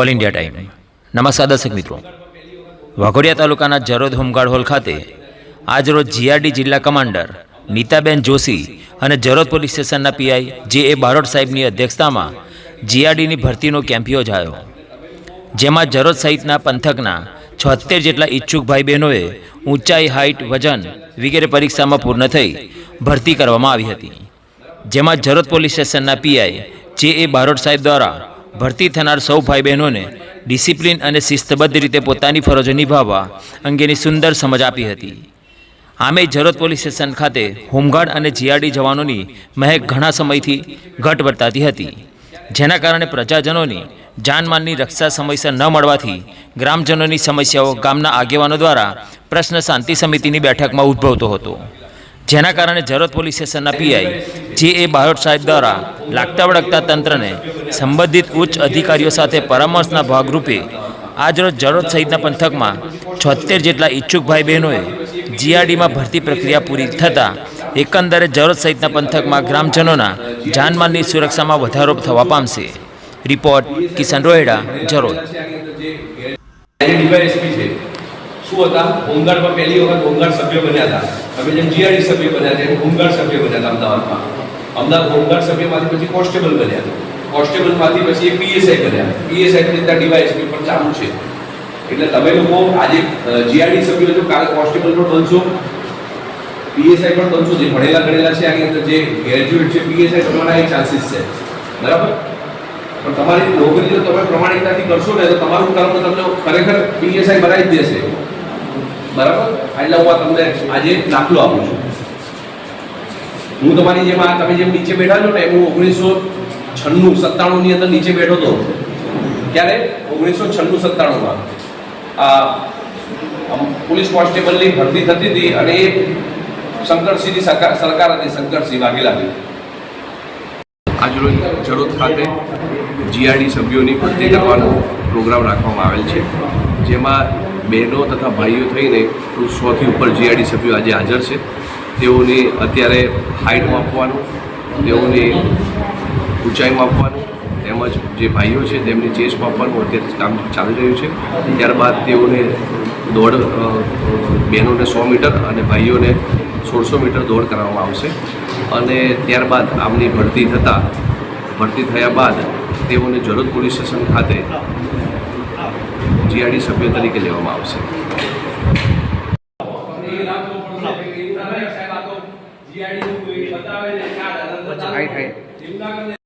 All India time નમસ્કાર દર્શક મિત્રો. વાઘોડિયા તાલુકાના જરોદ હોમગાર્ડ હોલ ખાતે આજરોજ જીઆરડી જિલ્લા કમાન્ડર નીતાબેન જોશી અને જરોદ પોલીસ સ્ટેશનના પીઆઈ જે એ બારોટ સાહેબની અધ્યક્ષતામાં જીઆરડીની ભરતીનો કેમ્પ યોજાયો. જેમાં જરોદ સહિતના પંથકના છોતેર જેટલા ઈચ્છુક ભાઈ બહેનોએ ઊંચાઈ હાઇટ વજન વગેરે પરીક્ષામાં પૂર્ણ થઈ ભરતી કરવામાં આવી હતી. જેમાં જરોદ પોલીસ સ્ટેશનના પીઆઈ જે એ બારોટ સાહેબ દ્વારા ભરતી થનાર સૌ ભાઈ બહેનોને ડિસિપ્લિન અને શિસ્તબદ્ધ રીતે પોતાની ફરજો નિભાવવા અંગેની સુંદર સમજ આપી હતી. આમે જરોદ પોલીસ સ્ટેશન ખાતે હોમગાર્ડ અને જીઆરડી જવાનોની મહેક ઘણા સમયથી ઘટ વર્તાતી હતી, જેના કારણે પ્રજાજનોની જાનમાલની રક્ષા સમયસર ન મળવાથી ગ્રામજનોની સમસ્યાઓ ગામના આગેવાનો દ્વારા પ્રશ્ન શાંતિ સમિતિની બેઠકમાં ઉદ્ભવતો હતો. જેના કારણે જરત પોલીસ સ્ટેશનના પીઆઈ જે એ બારોટ સાહેબ દ્વારા લાગતા વળગતા તંત્રને સંબંધિત ઉચ્ચ અધિકારીઓ સાથે પરામર્શના ભાગરૂપે આજરોજ જરોદ સહિતના પંથકમાં છોતેર જેટલા ઈચ્છુક ભાઈ બહેનોએ જીઆરડીમાં ભરતી પ્રક્રિયા પૂરી થતાં એકંદરે જરોદ સહિતના પંથકમાં ગ્રામજનોના જાનમાલની સુરક્ષામાં વધારો થવા પામશે. રિપોર્ટ કિશન રોહેડા જરોદ. શું હતા? હોમગાર્ડમાં પહેલી વખત હોમગાર્ડ સભ્ય બન્યા હતા. અમે જેમ જીઆરડી સભ્ય બન્યા છે એમ હોમગાર્ડ સભ્ય બન્યા હતા અમદાવાદમાં. અમદાવાદ હોમગાર્ડ સભ્યમાંથી પછી કોન્સ્ટેબલ બન્યા કોન્સ્ટેબલમાંથી પછી પીએસઆઈ બન્યા. પીએસઆઈ પછી ત્યાં ડીવાયએસપી પણ ચાલુ છે. એટલે તમે લોકો આજે જીઆરડી સભ્યો છો કાલે કોન્સ્ટેબલ પણ બનશો પીએસઆઈ પણ બનશો. જે ભણેલા ગણેલા છે આની અંદર જે ગ્રેજ્યુએટ છે પીએસઆઈ તમારા એ ચાન્સીસ છે. બરાબર? પણ તમારી નોકરી જો તમે પ્રમાણિકતાથી કરશો ને, તો તમારું કર્મ તમને ખરેખર પીએસઆઈ બનાવી જ દેશે. બરાબર? એટલે હું તમને આજે દાખલો આપું છું. હું તમારી જેમ આ તમે જેમ નીચે બેઠા છો ને હું ઓગણીસો છન્નું સત્તાણું ની અંદર નીચે બેઠો હતો ક્યારે? ઓગણીસો છન્નું સત્તાણુંમાં પોલીસ કોન્સ્ટેબલની ભરતી થતી હતી અને એ શંકરસિંહની સરકાર હતી, શંકરસિંહ વાઘેલાની આજરોજ જરોદ ખાતે જીઆરડી સભ્યોની ભરતી કરવાનો પ્રોગ્રામ રાખવામાં આવેલ છે. જેમાં બહેનો તથા ભાઈઓ થઈને સોથી ઉપર જીઆઈડી સભ્યો આજે હાજર છે. તેઓની અત્યારે હાઇટ માપવાનું, તેઓની ઊંચાઈ માપવાનું, તેમજ જે ભાઈઓ છે તેમની ચેસ માપવાનું અત્યારે કામ ચાલી રહ્યું છે. ત્યારબાદ તેઓને દોડ બહેનોને સો મીટર અને ભાઈઓને સોળસો મીટર દોડ કરાવવામાં આવશે. અને ત્યારબાદ આમની ભરતી થતાં, ભરતી થયા બાદ તેઓને જરોદ પોલીસ સ્ટેશન ખાતે જીઆરડી સભ્ય તરીકે લેવામાં આવશે.